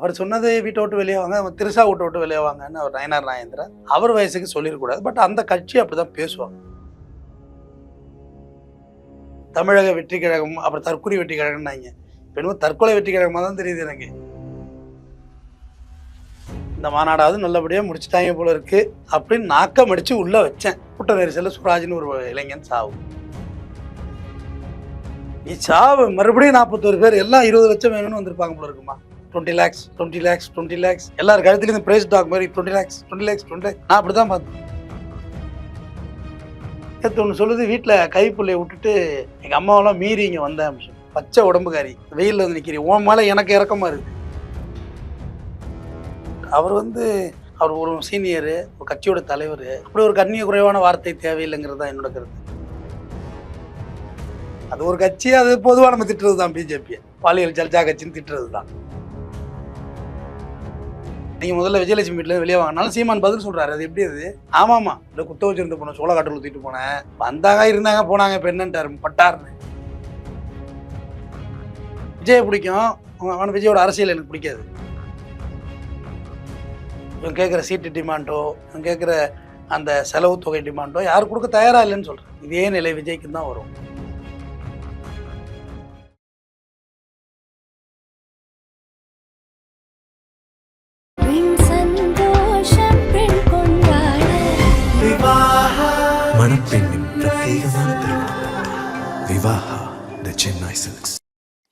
அவர் சொன்னது வீட்டை விட்டு வெளியே வாங்க அவன் திருசா விட்டு விட்டு வெளியே வாங்கன்னு அவர் நயனார் நாயந்திரன் அவர் வயசுக்கு சொல்லிடக்கூடாது பட் அந்த கட்சி அப்படிதான் பேசுவாங்க. தமிழக வெற்றி கழகம் அப்புறம் தற்கொலை வெற்றி கழகம்னாங்க. இப்போ தற்கொலை வெற்றி கழகமாக தான் தெரியுது எனக்கு. இந்த மாநாடாவது நல்லபடியாக முடிச்சுட்டாங்க போல இருக்கு அப்படின்னு நாக்கம் அடித்து உள்ளே வச்சேன். கூட்ட நெரிசலில் சுராஜ்னு ஒரு இளைஞன் சாவு. நீ சாவு. மறுபடியும் நாற்பத்தோரு பேர் எல்லாம் இருபது லட்சம் வேணும்னு வந்திருப்பாங்க போல இருக்குமா? Twenty lakhs twenty lakhs twenty lakhs எல்லாரும் கழுத்துலேருந்து பிரைஸ் டாக் மாதிரி twenty lakhs twenty lakhs twenty lakhs நான் அப்படி தான் பார்த்தேன். நேற்று ஒன்று சொல்லுது வீட்டில் கைப்புள்ளைய விட்டுட்டு எங்கள் அம்மாவெல்லாம் மீறி இங்கே வந்தேன் அப்படின்னு பச்சை உடம்புக்காரி வெயிலில் வந்து நிற்கிறீ உன் மேலே எனக்கு இறக்கமாக இருக்குது அவர் வந்து அவர் ஒரு சீனியரு ஒரு கட்சியோட தலைவர். அப்படி ஒரு கண்ணிய குறைவான வார்த்தை தேவையில்லைங்கிறது தான் என்னோட கருத்து. அது ஒரு கட்சி அது பொதுவாக நம்ம திட்டுறது தான் பிஜேபி பாலியல் ஜல்ஜா கட்சின்னு திட்டுறது தான் நீங்க முதல்ல விஜயலட்சுமி வீட்டில் வெளியே வாங்கினாலும் சீமான் பதில் சொல்றாரு. அது எப்படி அது? ஆமாமா. இந்த குத்த வச்சிருந்த பொண்ணு சோளக்காட்டில் ஊத்திட்டு போனேன். வந்தாங்க இருந்தாங்க போனாங்க. இப்ப என்னன்ட்டாரு? பட்டாருன்னு. விஜய் பிடிக்கும். அவன் அவன் விஜயோட அரசியல் எனக்கு பிடிக்காது. இவன் கேட்குற சீட்டு டிமாண்டோ இவன் கேட்குற அந்த செலவு தொகை டிமாண்டோ யார் கொடுக்க தயாரா இல்லைன்னு சொல்றேன் இதே நிலை விஜய்க்கு தான் வரும்.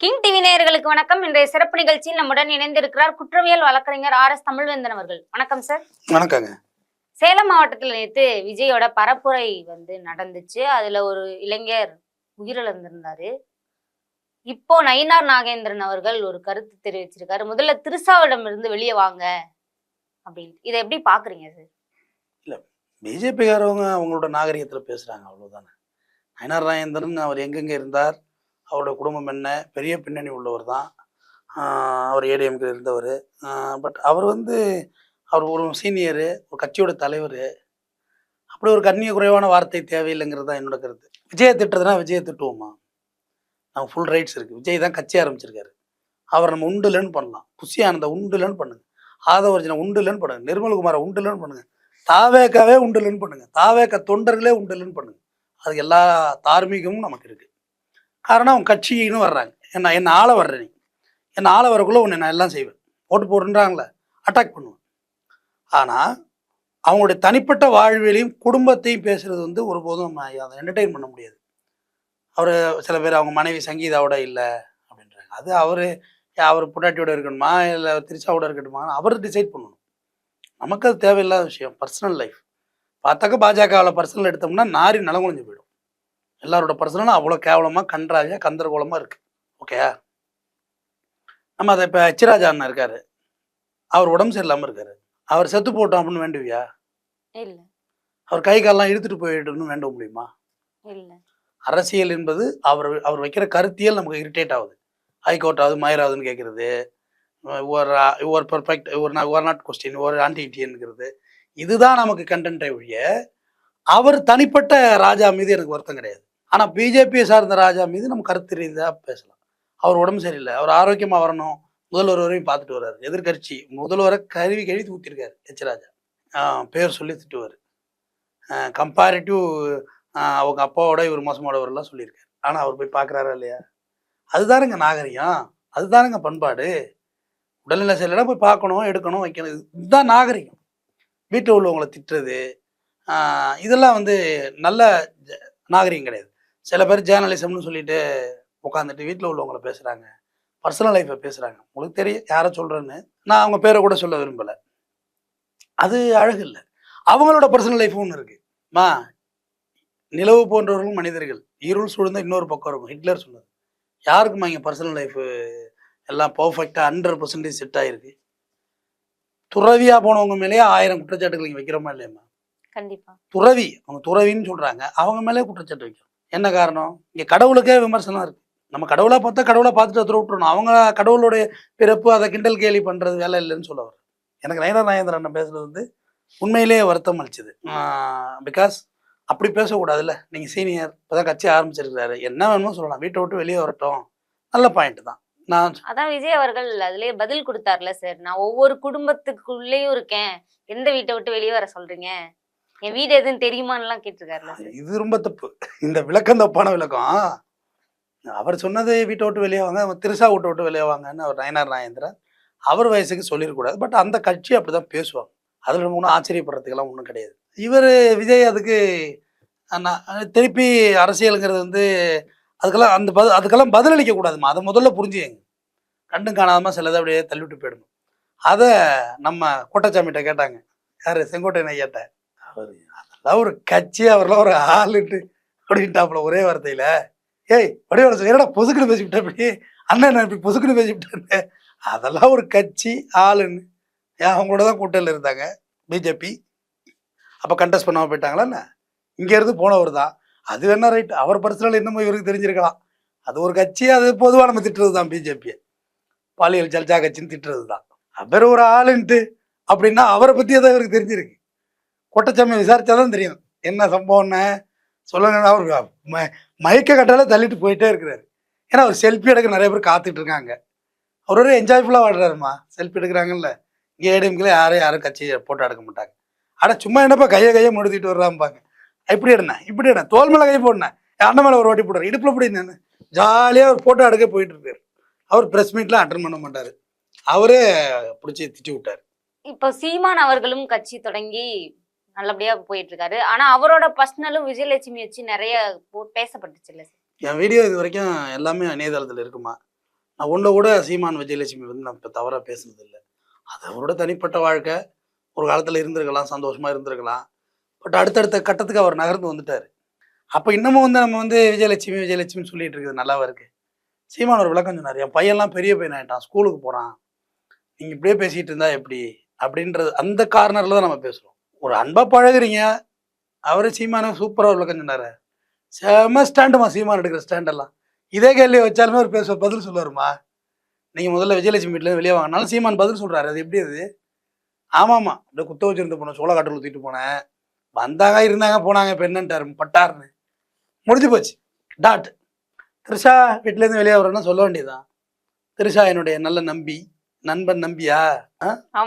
கிங் டிவி நேயர்களுக்கு வணக்கம். இன்றைய சிறப்பு நிகழ்ச்சியில் நம்முடன் இணைந்திருக்கிறார் குற்றவியல் வழக்கறிஞர் ஆர் எஸ் தமிழ்வேந்தன் அவர்கள். வணக்கம் சார் வணக்கங்க. சேலம் மாவட்டத்தில் நேற்று விஜயோட பரப்புரை வந்து நடந்துச்சு. அதுல ஒரு இளைஞர் உயிரிழந்திருந்தாரு. இப்போ நயினார் நாகேந்திரன் அவர்கள் ஒரு கருத்து தெரிவிச்சிருக்காரு. முதல்ல திருசாவிடம் இருந்து வெளியே வாங்க அப்படின்னு இதை எப்படி பாக்குறீங்க சார் பிஜேபிக்காரவங்க அவங்களோட நாகரிகத்தில் பேசுகிறாங்க அவ்வளோதானே நயனார் ராஜேந்திரன் அவர் எங்கெங்கே இருந்தார்? அவரோட குடும்பம் என்ன? பெரிய பின்னணி உள்ளவர் தான். அவர் ஏடிஎம்கே இருந்தவர். பட் அவர் வந்து அவர் ஒரு சீனியரு ஒரு கட்சியோட தலைவர். அப்படி ஒரு கண்ணிய குறைவான வார்த்தை தேவையில்லைங்கிறது தான் என்னோட கருத்து. விஜயை திட்டுறதுனா விஜயை திட்டுவோமா? நம்ம ஃபுல் ரைட்ஸ் இருக்குது விஜய் தான் கட்சி ஆரம்பிச்சிருக்காரு. அவர் நம்ம உண்டுலன்னு பண்ணலாம். புஷி ஆனந்த உண்டுலன்னு பண்ணுங்க. ஆதவர்ஜனை உண்டுலன்னு பண்ணுங்க. நிர்மல்குமாரை உண்டுலன்னு பண்ணுங்க. தாவேக்காவே உண்டுலன்னு பண்ணுங்க. தாவேக்க தொண்டர்களே உண்டுலன்னு பண்ணுங்க. அது எல்லா தார்மீகமும் நமக்கு இருக்குது காரணம் அவங்க கட்சின்னு வர்றாங்க. என்ன என்ன ஆள வர்ற நீ. என்ன ஆள வரக்குள்ள உன்னை நான் எல்லாம் செய்வேன். ஓட்டு போடுன்றாங்களே அட்டாக் பண்ணுவேன். ஆனால் அவங்களுடைய தனிப்பட்ட வாழ்வியலையும் குடும்பத்தையும் பேசுறது வந்து ஒருபோதும் நம்ம அதை என்டர்டெயின் பண்ண முடியாது. அவர் சில பேர் அவங்க மனைவி சங்கீதாவோட இல்லை அப்படின்றாங்க. அது அவர் அவர் பொட்டாட்டியோட இருக்கணுமா இல்லை திருச்சாவோட இருக்கட்டுமா அவர் டிசைட் பண்ணணும். நமக்கு அது தேவையில்லாத விஷயம் பர்சனல் லைஃப் பார்த்தாக்க பாஜகவில் பர்சனல் எடுத்தோம்னா நாரி நலங்குழஞ்சு போயிடும். எல்லாரோட பர்சனலும் அவ்வளோ கேவலமாக கன்றாவியாக கந்தரகோலமாக இருக்குது ஓகே நம்ம அதை இப்போ ஹெச்ராஜா அண்ணன் இருக்காரு. அவர் உடம்பு சரியில்லாமல் இருக்காரு. அவர் செத்து போட்டோம் அப்படின்னு வேண்டுவியா அவர் கை காலெல்லாம் இழுத்துட்டு போயிடணும்னு வேண்ட முடியுமா? அரசியல் என்பது அவர் அவர் வைக்கிற கருத்தியல் நமக்கு இரிட்டேட் ஆகுது. ஹைகோர்ட் ஆகுது மயிராகுதுன்னு கேட்குறது ஒரு ஒரு பர்ஃபெக்ட் ஒரு ஒரு நாட் கொஸ்டின் ஒரு ஆன்டி இண்டியன்ங்கிறது இதுதான் நமக்கு கண்டென்ட்டை ஒழிய அவர் தனிப்பட்ட ராஜா மீது எனக்கு வருத்தம் கிடையாது. ஆனால் பிஜேபியை சார்ந்த ராஜா மீது நம்ம கருத்து ரீதியாக பேசலாம். அவர் உடம்பு சரியில்லை. அவர் ஆரோக்கியமாக வரணும். முதல்வர் வரையும் பார்த்துட்டு வர்றாரு. எதிர்கட்சி முதல்வரை கருவி கழுவி ஊற்றிருக்காரு எச் ராஜா. பேர் சொல்லி திட்டுவார். கம்பேரிட்டிவ் அவங்க அப்பாவோட இவர் மோசமானவர்லாம் சொல்லியிருக்காரு. ஆனால் அவர் போய் பார்க்குறாரா இல்லையா? அதுதானுங்க நாகரிகம். அதுதானுங்க பண்பாடு. உடல்நிலை சரியில்லைனா போய் பார்க்கணும் எடுக்கணும் வைக்கணும். இதுதான் நாகரிகம். வீட்டில் உள்ளவங்களை திட்டுறது. இதெல்லாம் வந்து நல்ல நாகரிகம் கிடையாது. சில பேர் ஜேர்னலிசம்னு சொல்லிட்டு உட்காந்துட்டு வீட்டில் உள்ளவங்கள பேசுகிறாங்க பர்சனல் லைஃப்பை பேசுகிறாங்க உங்களுக்கு தெரியும் யாரை சொல்கிறேன்னு நான் அவங்க பேரை கூட சொல்ல விரும்பலை. அது அழகு இல்லை. அவங்களோட பர்சனல் லைஃப் ஒன்று இருக்குது மா நிலவு போன்றவர்களும் மனிதர்கள். இருள் சூழ்ந்த இன்னொரு பக்கம் இருக்கும். ஹிட்லர் சொன்னது. யாருக்குமா இங்கே பர்சனல் லைஃப் எல்லாம் பர்ஃபெக்டாக ஹண்ட்ரட் பர்சன்டேஜ் செட் ஆகிருக்கு துறவியாக போனவங்க மேலேயே ஆயிரம் குற்றச்சாட்டுகள் இங்கே வைக்கிறோமா இல்லையாம்மா? கண்டிப்பா. துறவி. அவங்க துறவின்னு சொல்கிறாங்க அவங்க மேலே குற்றச்சாட்டு வைக்கிறோம். என்ன காரணம்? இங்கே கடவுளுக்கே விமர்சனம் இருக்குது நம்ம கடவுளாக பார்த்தா கடவுளை பார்த்துட்டு துற விட்டுறணும். அவங்க கடவுளுடைய பிறப்பு அதை கிண்டல் கேலி பண்ணுறது வேலை இல்லைன்னு சொல்ல வர்றேன் எனக்கு நயனா நாயந்திரன் அண்ணன் பேசுறது வந்து உண்மையிலேயே வருத்தம் அளிச்சுது. பிகாஸ் அப்படி பேசக்கூடாதுல்ல. நீங்கள் சீனியர் இப்போ தான் கட்சி ஆரம்பிச்சிருக்கிறாரு. என்ன வேணுமோ சொல்லலாம். வீட்டை விட்டு வெளியே வரட்டும். நல்ல பாயிண்ட் தான். நான் அதான் விஜய் அவர்கள் அதுலயே பதில் கொடுத்தாருல சார் நான் ஒவ்வொரு குடும்பத்துக்குள்ளேயும் இருக்கேன். எந்த வீட்டை விட்டு வெளியே வர சொல்றீங்க? என் வீடு எதுன்னு தெரியுமான்லாம் எல்லாம் கேட்டிருக்காருல்ல இது ரொம்ப தப்பு. இந்த விளக்கம் தப்பான விளக்கம். அவர் சொன்னது வீட்டை விட்டு வெளியே வாங்க திருசா வீட்டை விட்டு வெளியே வாங்கன்னு அவர் நயனார் நாயந்திரன் அவர் வயசுக்கு சொல்லிடக்கூடாது பட் அந்த கட்சி அப்படிதான் பேசுவாங்க. அதில் நம்ம ஒன்றும் ஆச்சரியப்படுறதுக்கெல்லாம் ஒன்றும் கிடையாது. இவர் விஜய் அதுக்கு நான் திருப்பி அரசியலுங்கிறது வந்து அதுக்கெல்லாம் அந்த பதில் அதுக்கெல்லாம் பதிலளிக்க கூடாதுமா அதை முதல்ல புரிஞ்சுங்க கண்டும் காணாதமா சிலதை அப்படியே தள்ளிவிட்டு போயிடணும். அதை நம்ம கோட்டச்சாமிகிட்ட கேட்டாங்க. யார்? செங்கோட்டையனை கேட்டேன் அதெல்லாம் ஒரு கட்சி அவரெல்லாம் ஒரு ஆளுட்டு அப்படின்ட்டாப்புல ஒரே வார்த்தையில. ஏய் வடிவேல சொல்லி. என்னடா பொசுக்குன்னு பேசிவிட்டேன் அப்படி அண்ணன் நான் இப்படி பொசுக்குன்னு பேசிவிட்டேன் அதெல்லாம் ஒரு கட்சி ஆளுன்னு. ஏன் அவங்க கூட தான் கூட்டணியில் இருந்தாங்க பிஜேபி அப்போ கண்டெஸ்ட் பண்ணாமல் போயிட்டாங்களா என்ன? இங்கேருந்து போனவர் தான். அது வேணா ரைட் அவர் பர்சனல் என்னமோ இவருக்கு தெரிஞ்சிருக்கலாம். அது ஒரு கட்சி அது பொதுவாக நம்ம திட்டுறது தான் பிஜேபியை பாலியல் ஜல்ஜா கட்சின்னு திட்டுறது தான். அவர் ஒரு ஆளுன்ட்டு அப்படின்னா அவரை பற்றி ஏதோ இவருக்கு தெரிஞ்சிருக்கு. கொட்டச்சாமியை விசாரிச்சா தான் தெரியும். என்ன சம்பவம்னு? சொல்லுங்கன்னா அவர். ம மயக்க கட்டால தள்ளிட்டு போயிட்டே இருக்கிறாரு. ஏன்னா அவர் செல்ஃபி எடுக்க நிறைய பேர் காத்துட்டு இருக்காங்க. அவர் ஒரு என்ஜாய்ஃபுல்லாக வாடுறாருமா செல்ஃபி எடுக்கிறாங்கல்ல. இங்கே ஏடிஎம்கில் யாரும் யாரும் கட்சி போட்டோ எடுக்க மாட்டாங்க. ஆனால் சும்மா என்னப்பா கையை கையை முடித்திட்டு வர்றாம்பாங்க. இப்படி எடுண்ணே இப்படி எடுண்ணே. தோல் மேலே கை போடனேன் அண்ணன் மேலே ஒரு வாட்டி போடுறாரு. இடுப்பில் இப்படி நின்று ஜாலியாக ஒரு ஃபோட்டோ எடுக்க போயிட்டு இருக்காரு. அவர் ப்ரெஸ் மீட்லாம் அட்டன் பண்ண மாட்டார். அவரே பிடிச்சி திட்டி விட்டார். இப்போ சீமான் அவர்களும் கட்சி தொடங்கி நல்லபடியா போயிட்டு இருக்காரு ஆனா அவரோட பர்சனலும் விஜயலட்சுமி வச்சு நிறைய போ- பேசப்பட்டுச்சு இல்ல என் வீடியோ இது வரைக்கும் எல்லாமே இணையதளத்தில் இருக்குமா? நான் ஒன்றை கூட சீமான் விஜயலட்சுமி வந்து நான் இப்போ தவறாக பேசுனது இல்லை அது அவரோட தனிப்பட்ட வாழ்க்கை. ஒரு காலத்தில் இருந்திருக்கலாம் சந்தோஷமாக இருந்திருக்கலாம். பட் அடுத்தடுத்த கட்டத்துக்கு அவர் நகர்ந்து வந்துட்டார். அப்போ இன்னமும் வந்து நம்ம வந்து விஜயலட்சுமி விஜயலட்சுமின்னு சொல்லிட்டு இருக்குது நல்லாவா இருக்குது சீமான் ஒரு விளக்கம் சொன்னார் என் பையன்லாம் பெரிய பையன் ஆகிட்டான் ஸ்கூலுக்கு போகிறான் நீங்கள் இப்படியே பேசிகிட்டு இருந்தா எப்படி? அப்படின்றது அந்த கார்னரில் தான் நம்ம பேசுகிறோம் ஒரு அன்பாக பழகுறீங்க. அவரு சீமான சூப்பராக ஒரு விளக்கம் சொன்னார். செம ஸ்டாண்டுமா சீமான் எடுக்கிற ஸ்டாண்டெல்லாம் இதே கேள்வி வச்சாலுமே ஒரு பேச பதில் சொல்லுவாருமா? நீங்கள் முதல்ல விஜயலட்சுமி வீட்டில் வெளியே வாங்கினாலும் சீமான் பதில் சொல்கிறாரு அது எப்படி அது? ஆமாம்மா அப்படியே குத்த வச்சிருந்து போனேன் சோளக்காட்டில் ஊற்றிட்டு போனேன் வந்தாங்க இருந்தாங்க போனாங்க இப்போ என்னன்ட்டாரு? பட்டாருன்னு. முடிஞ்சு போச்சு. டாட் திரிஷா வீட்டிலேருந்து வெளியே வரணும்னா சொல்ல வேண்டியதுதான் திரிஷா என்னுடைய நல்ல நம்பி நண்பன் நம்பியா?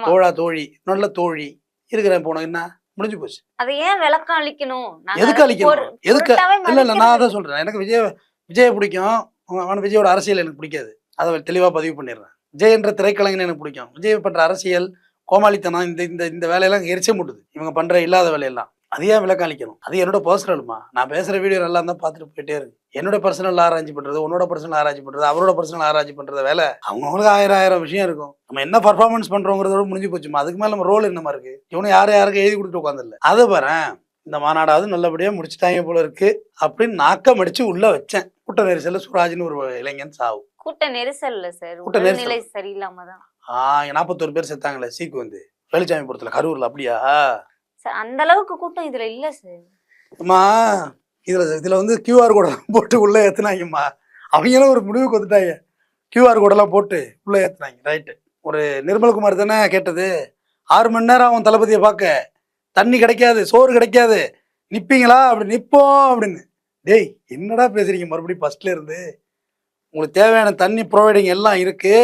தோழா தோழி நல்ல தோழி. இருக்கிறேன் போனோம். என்ன? முடிஞ்சு போச்சு. அதை ஏன் விளக்கம் அளிக்கணும் எதுக்கு அளிக்கணும்? எதுக்கு? இல்ல இல்ல நான் அதான் சொல்றேன். எனக்கு விஜய் விஜயை பிடிக்கும். அவன் விஜயோட அரசியல் எனக்கு பிடிக்காது. அதை தெளிவா பதிவு பண்ணிடுறேன். விஜய் என்ற திரைக்கலைஞன் எனக்கு பிடிக்கும். விஜய் பண்ற அரசியல் கோமாளித்தனம் இந்த இந்த இந்த வேலையெல்லாம் எரிச்ச முட்டுது. இவங்க பண்ற இல்லாத வேலையெல்லாம். அது ஏன் விளக்கம் அளிக்கணும் அது என்னோட பர்சனலுமா நான் பேசுற வீடியோ நல்லா இருந்தா பார்த்துட்டு போயிட்டே இருக்கு. என்னோட பர்சனல் ஆராய்ச்சி பண்றது உன்னோட பர்சனல் ஆராய்ச்சி பண்றது அவரோட பர்சனல் ஆராய்ச்சி பண்றது வேலை அவங்களுக்கு ஆயிரம் ஆயிரம் விஷயம் இருக்கும். நம்ம என்ன பர்ஃபார்மன்ஸ் பண்றோங்கிறதோட முடிஞ்சு போச்சுமா? அதுக்கு மேல நம்ம ரோல் என்னமா இருக்கு? இவனு யாரும் யாருக்கு எழுதி கொடுத்துட்டு உட்காந்துல்ல அதை பாரு இந்த மாநாடாவது நல்லபடியா முடிச்சுட்டாங்க போல இருக்கு அப்படின்னு நாக்கம் அடிச்சு உள்ள வச்சேன். கூட்ட நெரிசல்ல சுராஜ்னு ஒரு இளைஞன் சாவு. கூட்ட நெரிசல் இல்ல சார். கூட்ட நெரிசல். சரியில்லாம தான். நாற்பத்தோரு பேர் செத்தாங்களே சீக்கு வந்து. வெளிச்சாமிபுரத்துல கரூர்ல அப்படியா? சார் அந்த அளவுக்கு கூட்டம் இதுல இல்ல சார். அம்மா இதுல இதுல வந்து கியூஆர் கோட் போட்டு உள்ள ஏத்துனாங்கம்மா. அவங்களும் ஒரு முடிவுக்கு வந்துட்டாங்க. கியூஆர் கோடெல்லாம் போட்டு உள்ள ஏத்துனாங்க ரைட்டு ஒரு நிர்மல்குமார் தானே கேட்டது. ஆறு மணி நேரம் அவன் தளபதியை பார்க்க. தண்ணி கிடைக்காது சோறு கிடைக்காது. நிப்பீங்களா? அப்படி நிப்போம் அப்படின்னு. டேய் என்னடா பேசுறீங்க மறுபடியும் ஃபர்ஸ்ட்ல இருந்து? உங்களுக்கு தேவையான தண்ணி ப்ரொவைடிங் எல்லாம் இருக்கு.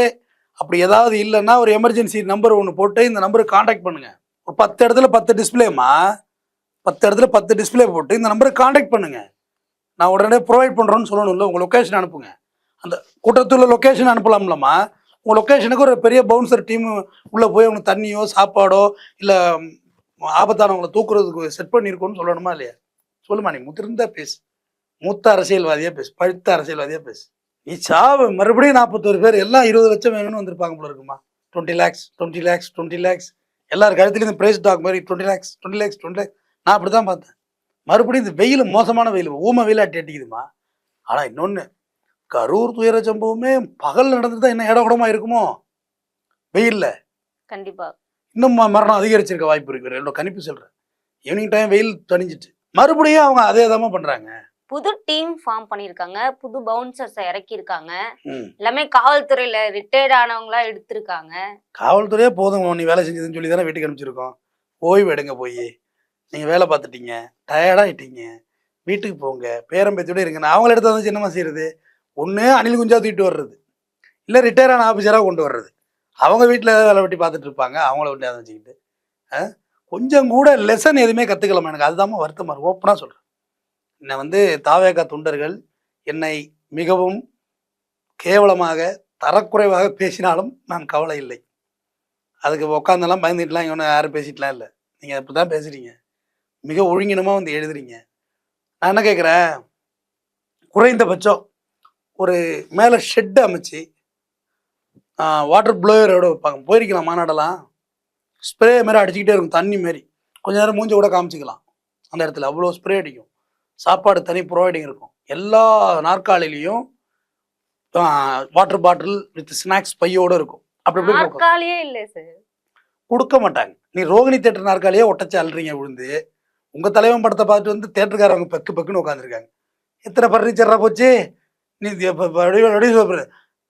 அப்படி ஏதாவது இல்லைன்னா ஒரு எமர்ஜென்சி நம்பர் ஒன்று போட்டு இந்த நம்பருக்கு காண்டாக்ட் பண்ணுங்க. ஒரு பத்து இடத்துல பத்து டிஸ்பிளேமா பத்து இடத்துல பத்து டிஸ்பிளே போட்டு இந்த நம்பரை காண்டாக்ட் பண்ணுங்க. நான் உடனே ப்ரொவைட் பண்ணுறோன்னு சொல்லணும்ல உங்கள் லொக்கேஷன் அனுப்புங்க. அந்த கூட்டத்தில் லொக்கேஷன் அனுப்பலாம்லம்மா. உங்கள் லொக்கேஷனுக்கு ஒரு பெரிய பவுன்சர் டீம் உள்ளே போய் அவங்களுக்கு தண்ணியோ சாப்பாடோ இல்லை ஆபத்தானவங்களை தூக்குறதுக்கு செட் பண்ணியிருக்கோன்னு சொல்லணுமா இல்லையா? சொல்லுமா நீ முதிர்ந்தா பேசு. மூத்த அரசியல்வாதியாக பேசு பழுத்த அரசியல்வாதியாக பேசு. நீ சாவு மறுபடியும் நாற்பத்தோரு பேர் எல்லாம் இருபது லட்சம் வேணும்னு வந்திருப்பாங்க போல இருக்குமா? Twenty lakhs twenty lakhs twenty lakhs எல்லார் கழுத்துலையும் இந்த பிரைஸ் டாக் மாதிரி twenty lakhs twenty lakhs twenty lakhs நான் அப்படி தான் பார்த்தேன். மறுபடியும் இந்த வெயில் மோசமான வெயில் ஊம வெயிலாட்டி அடிக்குதுமா? ஆனால் இன்னொன்று கரூர் துயர சம்பவமே பகல் நடந்துட்டு தான் என்ன இடகுடமா இருக்குமோ? வெயில்ல. கண்டிப்பா. இன்னும் மரணம் அதிகரிச்சிருக்க வாய்ப்பு இருக்கு என்னோட கணிப்பு சொல்றேன். ஈவினிங் டைம் வெயில் தணிஞ்சிட்டு. மறுபடியும் அவங்க அதே தாம்மா பண்றாங்க. புது டீம் ஃபார்ம் பண்ணிருக்காங்க புது பவுன்சர்ஸை இறக்கி இருக்காங்க ம். எல்லாமே காவல்துறையில ரிட்டையர்ட் ஆனவங்களா எடுத்திருக்காங்க. காவல்துறையே போதும் நீ வேலை செஞ்சதுன்னு சொல்லி தானே வீட்டுக்கு அனுப்பிச்சிருக்கோம். ஓய்வு எடுங்க போய். நீங்கள் வேலை பார்த்துட்டீங்க. டயர்டாயிட்டீங்க வீட்டுக்கு போங்க. பேரம்பேத்தியோட இருங்க. நான் அவங்கள எடுத்து வந்து என்னமா செய்யறது? ஒன்று அணில் குஞ்சா தூக்கிட்டு வர்றது. இல்லை ரிட்டையர் ஆன ஆஃபீஸராக கொண்டு வர்றது. அவங்க வீட்டில் வேலை வெட்டி பார்த்துட்டு இருப்பாங்க. அவங்கள அதை வச்சுக்கிட்டு? கொஞ்சம் கூட லெசன் எதுவுமே கற்றுக்கலாமா எனக்கு. அதுதான் வருத்தமாக இருக்கும் ஓப்பனாக சொல்கிறேன் என்னை வந்து தாவேகா தொண்டர்கள் என்னை மிகவும் கேவலமாக தரக்குறைவாக பேசினாலும் நான் கவலை இல்லை. அதுக்கு உட்காந்தெல்லாம் பயந்துட்டுலாம் இவனை யாரும் பேசிட்டுலாம் இல்லை. நீங்கள் அப்படி தான் பேசுகிறீங்க மிக ஒழுங்கினமாக வந்து எழுதுறீங்க. நான் என்ன கேட்குறேன் குறைந்தபட்சம் ஒரு மேலே ஷெட்டு அமைச்சு வாட்டர் ப்ளோயரோட வைப்பாங்க. போயிருக்கலாம் மாநாடெல்லாம். ஸ்ப்ரே மாரி அடிச்சுக்கிட்டே இருக்கும். தண்ணி மாரி கொஞ்ச நேரம் மூஞ்சி கூட காமிச்சிக்கலாம். அந்த இடத்துல. அவ்வளோ ஸ்ப்ரே அடிக்கும். சாப்பாடு தனி ப்ரொவைடிங் இருக்கும். எல்லா நாற்காலிலையும் வாட்டர் பாட்டில் வித் ஸ்நாக்ஸ் பையோட இருக்கும். அப்படி. நாற்காலியே இல்லை சார் கொடுக்க மாட்டாங்க. நீ ரோகிணி தேட்டர் நாற்காலியே ஒட்டச்சு அல்றீங்க விழுந்து உங்க தலைவன் படத்தை பார்த்துட்டு வந்து தேட்டருக்காரவங்க பெக்கு பெக்குன்னு உட்காந்துருக்காங்க எத்தனை ஃபர்னிச்சரா போச்சு? நீ.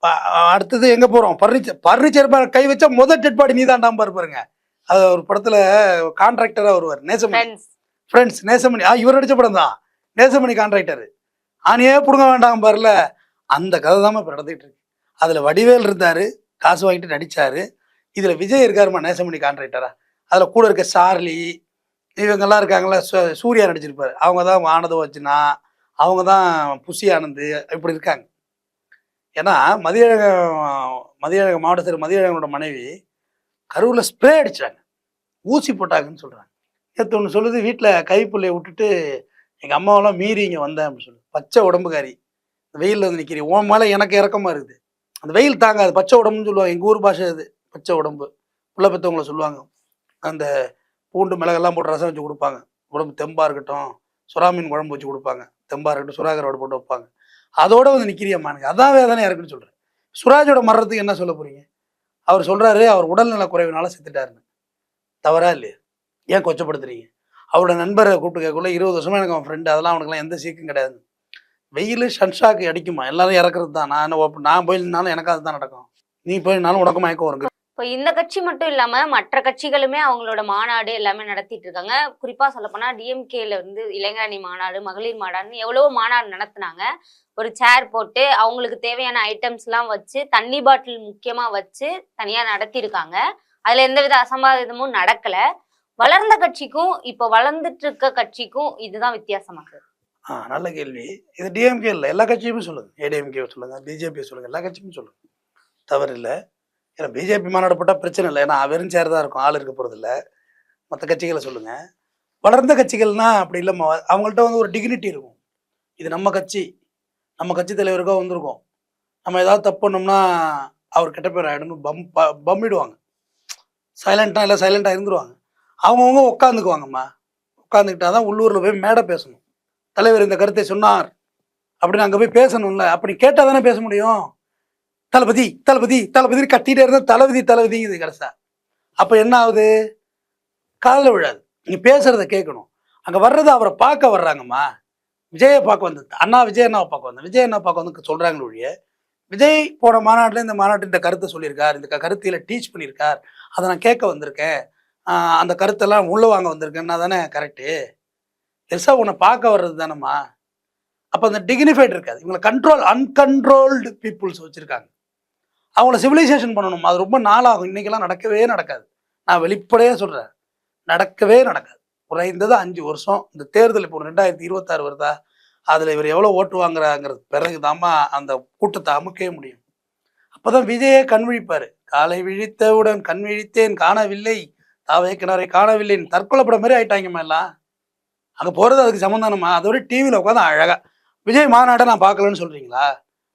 ப- அடுத்தது எங்க போறோம்? ஃபர்னிச்சர் ஃபர்னிச்சர் மேல கை வச்சா முதல் டெட் பாடி நீ தான் பாருங்க. அது ஒரு படத்துல கான்ட்ராக்டரா வருவார் நேசமணி. ஃப்ரெண்ட்ஸ் நேசமணி. ஆ இவர் நடிச்ச படம் தான் நேசமணி கான்ட்ராக்டர் ஆனையே பிடுங்க வேண்டாம் பாருல. அந்த கதை தான் இப்போ நடந்துகிட்டு இருக்கு. அதில் வடிவேல் இருந்தார் காசு வாங்கிட்டு நடித்தார் இதில் விஜய் இருக்காருமா நேசமணி கான்ட்ராக்டரா அதில் கூட இருக்க சார்லி இவங்கெல்லாம் இருக்காங்களா சூ- சூர்யா நடிச்சிருப்பார். அவங்க தான் ஆனத வச்சுனா அவங்க தான் புஷி ஆனந்த் இப்படி இருக்காங்க. ஏன்னா மதியழக மதியழக மாவட்டத்தில் மதியழகனோட மனைவி கருவில் ஸ்ப்ரே அடிச்சாங்க. ஊசி போட்டாங்கன்னு சொல்கிறாங்க நேற்று ஒன்று சொல்லுது வீட்டில் கைப்புள்ளையை விட்டுட்டு எங்கள் அம்மாவெல்லாம் மீறி இங்கே வந்தேன் அப்படின்னு சொல்லி. பச்சை உடம்புக்காரி. வெயிலில் வந்து நிற்கிறீ உன் மேலே எனக்கு இறக்கமாக இருக்குது. அந்த வெயில் தாங்காது. பச்சை உடம்புன்னு சொல்லுவாங்க. எங்கள் ஊர் பாஷை அது. பச்சை உடம்பு. உள்ள பெற்றவங்கள சொல்லுவாங்க. அந்த பூண்டு மிளகெல்லாம் போட்டு ரசம் வச்சு கொடுப்பாங்க. உடம்பு தெம்பாக இருக்கட்டும். சுறா மீன் குழம்பு வச்சு கொடுப்பாங்க. தெம்பாக இருக்கட்டும். சுறாகரோட போட்டு வைப்பாங்க. அதோட வந்து நிற்கிறியம்மா எனக்கு. அதான் வேதனையாக இருக்குன்னு சொல்கிறேன் சுராஜோட மரணத்துக்கு என்ன சொல்ல போகிறீங்க அவர் சொல்கிறாரு அவர் உடல்நல குறைவினால செத்துட்டாருன்னு. தவறா இல்லையா? ஏன் கொச்சப்படுத்துறீங்க? அவரோட நண்பரை கூப்பிட்டு கேட்கல இருபது வருஷமா எனக்கு அவன் ஃப்ரெண்டு அதெல்லாம் அவனுக்குலாம் எந்த சீக்கும் கிடையாது. வெயில் சன்ஷாக்கு அடிக்குமா? எல்லாரும் இறக்குறது தான் நான் என்ன ஒப்ப- நான் போயிருந்தாலும் எனக்கு அதுதான் நடக்கும். நீ போயிருந்தாலும் உனக்கு மயக்கம் வரும். இப்போ இந்த கட்சி மட்டும் இல்லாம மற்ற கட்சிகளுமே அவங்களோட மாநாடு எல்லாமே நடத்திட்டு இருக்காங்க. குறிப்பா சொல்லப்போனா டிஎம்கேல வந்து இளைஞரணி மாநாடு மகளிர் மாநாடுன்னு எவ்வளவோ மாநாடு நடத்தினாங்க. ஒரு சேர் போட்டு அவங்களுக்கு தேவையான ஐட்டம்ஸ் எல்லாம் வச்சு தண்ணி பாட்டில் முக்கியமா வச்சு தனியா நடத்தியிருக்காங்க அதுல எந்தவித அசம்பாவிதமும் நடக்கல. வளர்ந்த கட்சிக்கும் இப்போ வளர்ந்துட்டு இருக்க கட்சிக்கும் இதுதான் வித்தியாசமாக ஆ நல்ல கேள்வி. இது டிஎம்கே இல்லை. எல்லா கட்சியுமே சொல்லுங்க. ஏடிஎம்கே சொல்லுங்க பிஜேபி சொல்லுங்க எல்லா கட்சியுமே சொல்லுங்க. தவறு இல்லை. ஏன்னா பிஜேபி மாநாடு போட்டால் பிரச்சனை இல்லை. ஏன்னா வெறும் சேர் தான் இருக்கும். ஆள் இருக்க போகிறதில்ல மற்ற கட்சிகளை சொல்லுங்க. வளர்ந்த கட்சிகள்னா அப்படி இல்லை அவங்கள்ட்ட வந்து ஒரு டிக்னிட்டி இருக்கும். இது நம்ம கட்சி. நம்ம கட்சி தலைவருக்காக வந்திருக்கோம். நம்ம ஏதாவது தப்பு பண்ணோம்னா அவர் கெட்ட பேர் ஆகிடும்னு பம் ப- பம்மிடுவாங்க சைலண்ட்டாக இல்லை சைலண்ட்டாக இருந்துருவாங்க. அவங்கவுங்க உட்காந்துக்குவாங்கம்மா. உட்காந்துக்கிட்டா தான் உள்ளூரில் போய் மேடை பேசணும். தலைவர் இந்த கருத்தை சொன்னார். அப்படின்னு அங்கே போய் பேசணும்ல. அப்படி கேட்டால் தானே பேச முடியும்? தளபதி தளபதி தளபதி கட்டிகிட்டே இருந்தால் தளபதி தளபதி இது கடைசா அப்போ என்ன ஆகுது? காதில் விழாது. நீ பேசுறத கேட்கணும். அங்கே வர்றது அவரை பார்க்க வர்றாங்கம்மா. விஜயை பார்க்க வந்து அண்ணா விஜய் அண்ணாவை பார்க்க வந்தேன். விஜய் அண்ணா பார்க்க வந்து சொல்கிறாங்களே ஒழிய விஜய் போன மாநாட்டில் இந்த மாநாட்டில் இந்த கருத்தை சொல்லியிருக்கார். இந்த க- டீச் பண்ணியிருக்கார். அதை நான் கேட்க வந்திருக்கேன். அந்த கருத்தெல்லாம் உள்ள வாங்க வந்திருக்கேன்னா தானே கரெக்டு பெருசாக உன்னை பார்க்க வர்றது தானேம்மா? அப்போ அந்த டிக்னிஃபைட் இருக்காது. இவங்களை கண்ட்ரோல் அன்கண்ட்ரோல்டு பீப்புள்ஸ் வச்சுருக்காங்க. அவங்கள சிவிலைசேஷன் பண்ணணும் அது ரொம்ப நாளாகும். இன்றைக்கெல்லாம் நடக்கவே நடக்காது. நான் வெளிப்படையாக சொல்கிறேன் நடக்கவே நடக்காது. குறைந்தது அஞ்சு வருஷம். இந்த தேர்தல் இப்போ ரெண்டாயிரத்தி இருபத்தாறு வருதா? அதில் இவர் எவ்வளோ ஓட்டு வாங்குறாங்கிறது பிறகு அந்த கூட்டத்தை அமுக்கவே முடியும். அப்போ தான் விஜயே கண் விழிப்பார். காலை விழித்தவுடன் கண் விழித்தேன். காணவில்லை. தாவே கிணறை காணவில்லை தற்கொலைப்பட மாதிரி ஆயிட்டாங்கம்மா எல்லாம் அங்கே போகிறது அதுக்கு சம்மந்தானம்மா அதோட டிவியில் உட்காந்து அழகாக விஜய் மாநாட்டை நான் பார்க்கலன்னு சொல்கிறீங்களா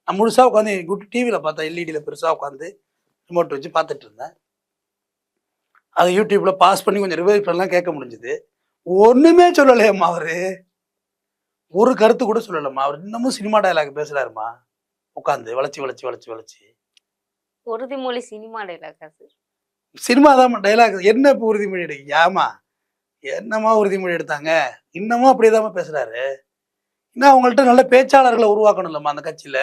நான் முழுசாக உட்காந்து குட் டிவியில் பார்த்தேன். எல்இடியில் பெருசாக உட்காந்து ரிமோட் வச்சு பார்த்துட்டு இருந்தேன். அது யூடியூப்பில் பாஸ் பண்ணி கொஞ்சம் ரிவைவ் பண்ணலாம் கேட்க முடிஞ்சுது. ஒன்றுமே சொல்லலையம்மா அவர். ஒரு கருத்து கூட சொல்லலம்மா. அவர் இன்னமும் சினிமா டயலாக் பேசுகிறாருமா உட்காந்து வளைச்சி வளைச்சி வளைச்சி வளைச்சி. உறுதிமொழி சினிமா டைலாக் சினிமா தான் டைலாக் என்ன இப்போ உறுதிமொழி எடுக்க ஏமா என்னம்மா உறுதிமொழி எடுத்தாங்க? இன்னமும் அப்படியே பேசுகிறாரு இன்னும் அவங்கள்ட்ட நல்ல பேச்சாளர்களை உருவாக்கணும் இல்லைம்மா அந்த கட்சியில்?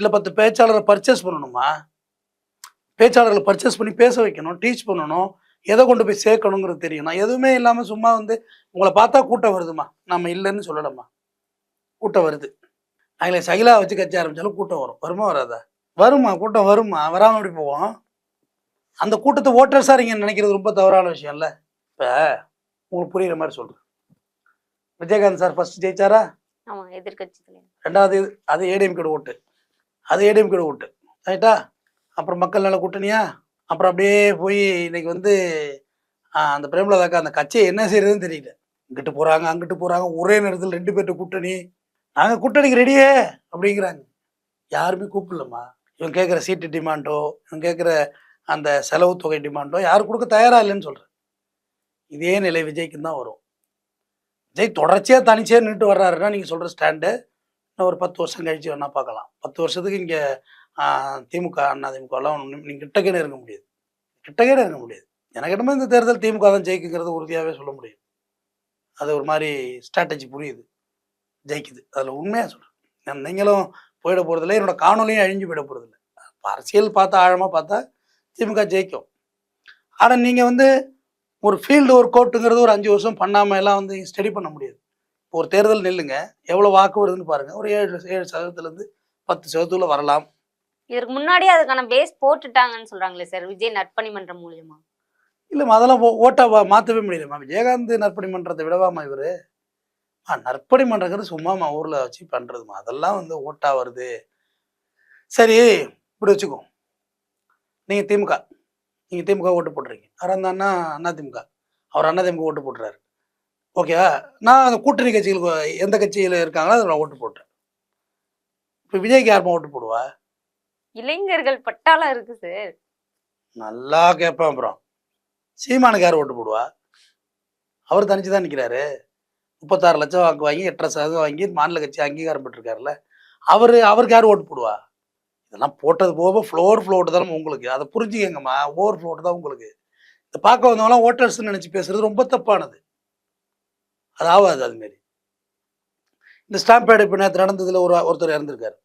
இல்லை பத்து பேச்சாளரை பர்ச்சேஸ் பண்ணணுமா? பேச்சாளர்களை பர்ச்சேஸ் பண்ணி பேச வைக்கணும் டீச் பண்ணணும் எதை கொண்டு போய் சேர்க்கணுங்கிறது தெரியணும். எதுவுமே இல்லாமல் சும்மா வந்து உங்களை பார்த்தா கூட்டம் வருதுமா நம்ம இல்லைன்னு சொல்லலம்மா. கூட்டம் வருது. நாங்களே சகிலா வச்சு கட்சி ஆரம்பித்தாலும் கூட்டம் வரும். வருமா வராதா? வருமா கூட்டம் வருமா வராமல் எப்படி போவோம்? அந்த கூட்டத்தை ஓட்டர்ஸாக நீங்கள் நினைக்கிறது ரொம்ப தவறான விஷயம் இல்லை. இப்போ உங்களுக்கு புரியுற மாதிரி சொல்கிறேன் விஜயகாந்த் சார் ஃபர்ஸ்ட் ஜெயிச்சாரா? ரெண்டாவது அது ஏடிஎம்கேட ஓட்டு. அது ஏடிஎம்கேட ஓட்டு. ரைட்டா? அப்புறம் மக்கள் நல கூட்டணியா? அப்புறம் அப்படியே போய் இன்னைக்கு வந்து அந்த பிரேமலதாக்கா அந்த கட்சியை என்ன செய்யறதுன்னு தெரியல. இங்கிட்டு போறாங்க அங்கிட்டு போறாங்க ஒரே நேரத்தில் ரெண்டு பேர்ட்ட கூட்டணி. நாங்க கூட்டணிக்கு ரெடியே அப்படிங்கிறாங்க. யாருமே கூப்பிடலம்மா. இவன் கேட்குற சீட்டு டிமாண்டோ இவன் கேட்குற அந்த செலவு தொகை டிமாண்டோ யாரும் கொடுக்க தயாராக இல்லைன்னு சொல்கிறேன் இதே நிலை விஜய்க்கு தான் வரும். விஜய் தொடர்ச்சியாக தனிச்சே நின்றுட்டு வர்றாருன்னா நீங்கள் சொல்கிற ஸ்டாண்டு இன்னும் ஒரு பத்து வருஷம் கழிச்சு வேணால் பார்க்கலாம். பத்து வருஷத்துக்கு இங்கே திமுக அண்ணா திமுகலாம் நீங்கள் கிட்டக்கே இருக்க முடியாது. கிட்டக்கே இருக்க முடியாது. எனக்கு இந்த தேர்தல் திமுக தான் ஜெயிக்குங்கிறது உறுதியாகவே சொல்ல முடியும். அது ஒரு மாதிரி ஸ்ட்ராட்டஜி புரியுது. ஜெயிக்குது. அதில் உண்மையாக சொல்கிறேன் நீங்களும் போயிட போகிறதில்ல என்னோட காணொலியும் அழிஞ்சு போயிட போகிறதில்ல அரசியல் பார்த்தா ஆழமாக பார்த்தா திமுக ஜெயிக்கும். ஆனால் நீங்கள் வந்து ஒரு ஃபீல்டு ஒர்க் அவுட்டுங்கிறது ஒரு அஞ்சு வருஷம் பண்ணாமல் எல்லாம் வந்து ஸ்டடி பண்ண முடியாது. ஒரு தேர்தல் நில்லுங்க எவ்வளோ வாக்கு வருதுன்னு பாருங்க. ஒரு ஏழு ஏழு சதவீதத்துலேருந்து பத்து சதவீதத்துக்குள்ள வரலாம். இதற்கு முன்னாடியே அதுக்கான பேஸ் போட்டுட்டாங்கன்னு சொல்றாங்களே சார் விஜய் நற்பணி மன்றம் மூலியமா? இல்லைம்மா அதெல்லாம் ஓ- ஓட்டா வா- மாற்றவே முடியலம்மா விஜயகாந்த் நற்பணி மன்றத்தை விடவாமா இவர்? ஆ நற்பணி மன்றங்கிறது சும்மாம்மா ஊரில் வச்சு பண்ணுறதுமா அதெல்லாம் வந்து ஓட்டா வருது. சரி இப்படி வச்சுக்கோ நீங்கள் திமுக. நீங்கள் திமுக ஓட்டு போட்டுறீங்க அவர் அந்த அண்ணா அண்ணா திமுக. அவர் அண்ணா திமுக ஓட்டு போட்டுறாரு. ஓகேவா? நான் அந்த கூட்டணி கட்சிகளுக்கு எந்த கட்சியில் இருக்காங்களோ அதில் நான் ஓட்டு போட்டேன் இப்போ விஜய்க்கு யாருமா ஓட்டு போடுவா? இளைஞர்கள் பட்டாளம் இருக்கு சார். நல்லா கேட்பேன் அப்புறம். சீமானுக்கு யார் ஓட்டு போடுவா? அவர் தனிச்சு தான் நிற்கிறாரு முப்பத்தாறு லட்சம் வாக்கு வாங்கி எட்டரை சதவீதம் வாங்கி மாநில கட்சி அங்கீகாரம் பெற்றிருக்காருல்ல. அவர் அவருக்கு யார் ஓட்டு போடுவா? இதெல்லாம் போட்டது போக ஃப்ளோர் ஃப்ளோட்டு தானே உங்களுக்கு. அதை புரிஞ்சுக்கங்கம்மா. ஓவர் ஃப்ளோட்டு தான் உங்களுக்கு. இதை பார்க்க வந்தவங்களாம் ஓட்டர்ஸ்னு நினச்சி பேசுறது ரொம்ப தப்பானது. அது ஆகாது அதுமாரி இந்த ஸ்டாம்ப் பேடு இப்போ நேற்று நடந்ததில் ஒரு ஒருத்தர் இறந்துருக்காரு.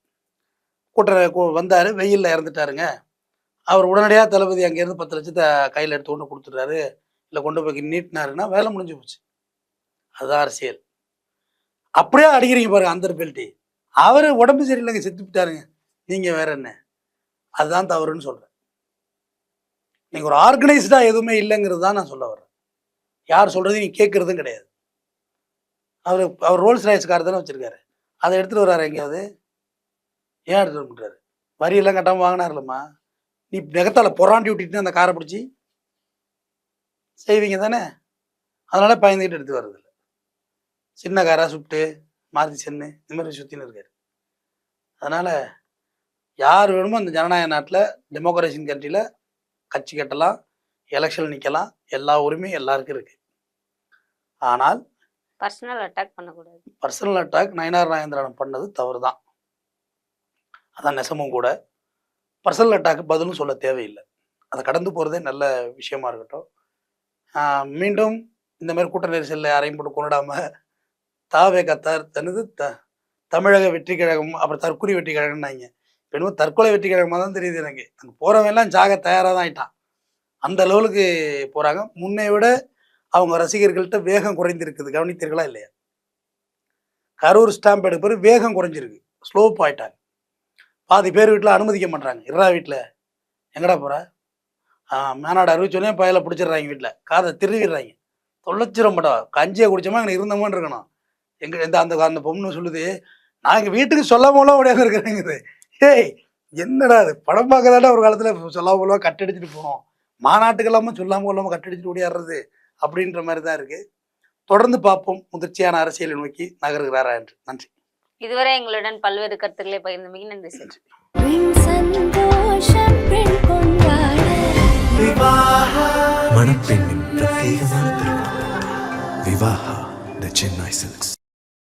கூட்டம் வந்தார். வெயிலில் இறந்துட்டாருங்க. அவர் உடனடியாக தளபதி அங்கேருந்து பத்து லட்சத்தை கையில் எடுத்து கொண்டு கொடுத்துட்றாரு. இல்லை கொண்டு போய் நீட்டினாருன்னா வேலை முடிஞ்சு போச்சு. அதுதான் அரசியல். அப்படியே அடிக்கிறீங்க பாருங்க அந்த பெல்ட்டி அவர் உடம்பு சரியில்லைங்க செத்து விட்டாருங்க நீங்கள் வேற என்ன? அதுதான் தவறுன்னு சொல்கிறேன் நீங்கள் ஒரு ஆர்கனைஸ்டாக எதுவுமே இல்லைங்கிறது தான் நான் சொல்ல வர்றேன். யார் சொல்கிறதையும் நீ கேட்குறதும் கிடையாது. அவர் அவர் ரோல்ஸ் ராய்ஸ் கார் தானே வச்சுருக்காரு. அதை எடுத்துகிட்டு வர்றாரு எங்கேயாவது? ஏன் எடுத்துகிட்டு வந்துட்டாரு வரியெல்லாம் கட்டாமல் வாங்கினார்லம்மா. நீ நெகத்தால் புறாண்டி விட்டுட்டு அந்த காரை பிடிச்சி செய்வீங்க தானே? அதனால் பயந்துக்கிட்டு எடுத்து வர்றதில்ல சின்ன காராக சுப்பிட்டு மாறுதி சென்னு இந்த மாதிரி சுற்றின்னு இருக்காரு. அதனால் யார் வேணுமோ அந்த ஜனநாயக நாட்டில் டெமோக்ரஸின் கண்ட்ரியில் கட்சி கட்டலாம் எலெக்ஷன் நிற்கலாம் எல்லா உரிமையும் எல்லாருக்கும் இருக்கு. ஆனால் பர்சனல் அட்டாக் பண்ணக்கூடாது. பர்சனல் அட்டாக் நயனார் நாயந்திரன் பண்ணது தவறு தான் அதான் நெசமும் கூட. பர்சனல் அட்டாக் பதிலும் சொல்ல தேவையில்லை. அதை கடந்து போகிறதே நல்ல விஷயமா இருக்கட்டும். மீண்டும் இந்த மாதிரி கூட்ட நெரிசலில் யாரையும் போட்டு கொண்டாடாம தாவே கத்தார் தனது த தமிழக வெற்றி கழகம் அப்புறம் தற்கொலை வெற்றி கழகம்னாங்க. பெண்ணும் தற்கொலை வெற்றி கழகமாக தான் தெரியுது எனக்கு. அங்கே போகிறவெல்லாம் ஜாக தயாராக தான் ஆயிட்டான். அந்த லெவலுக்கு போகிறாங்க முன்னை விட அவங்க ரசிகர்கள்ட்ட வேகம் குறைந்திருக்குது. கவனித்தீர்களா இல்லையா? கரூர் ஸ்டாம்ப் எடுப்பது வேகம் குறைஞ்சிருக்கு. ஸ்லோப் ஆயிட்டாங்க பாதி பேர் வீட்டில் அனுமதிக்க மாட்டாங்க இருறா வீட்டில். எங்கடா போகிற மேனாடு அறிவிச்சோடனே பயல பிடிச்சிடுறாங்க வீட்டில். காதை திருவிடுறாங்க தொலைச்சிட மாட்டோம் கஞ்சியை குடிச்சோமா எனக்கு இருந்தமான்னு இருக்கணும். எங்கள் இந்த அந்த அந்த பொண்ணு சொல்லுது நான் எங்கள் வீட்டுக்கு சொல்லாமலாம் உடையாக இருக்கிறேங்குது. ஏய் என்னடா அது படம் பார்க்க தானே ஒரு காலத்தில் சொல்லாம கட்டடிச்சிட்டு போனோம். மாநாட்டுக்கெல்லாமல் சொல்லாமல் கொள்ளாமல் கட்டடிச்சிட்டு ஓடியாடுறது அப்படின்ற மாதிரி தான் இருக்குது தொடர்ந்து பார்ப்போம். முதிர்ச்சியான அரசியலை நோக்கி நகருகிறாரா என்று. நன்றி. இதுவரை எங்களுடன் பல்வேறு கருத்துக்களை பகிர்ந்தமைக்கு நன்றி சார். மணப்பெண்ணின் பிரத்யேகமான திருமணம் விவாஹா த சென்னை சில்க்ஸ்.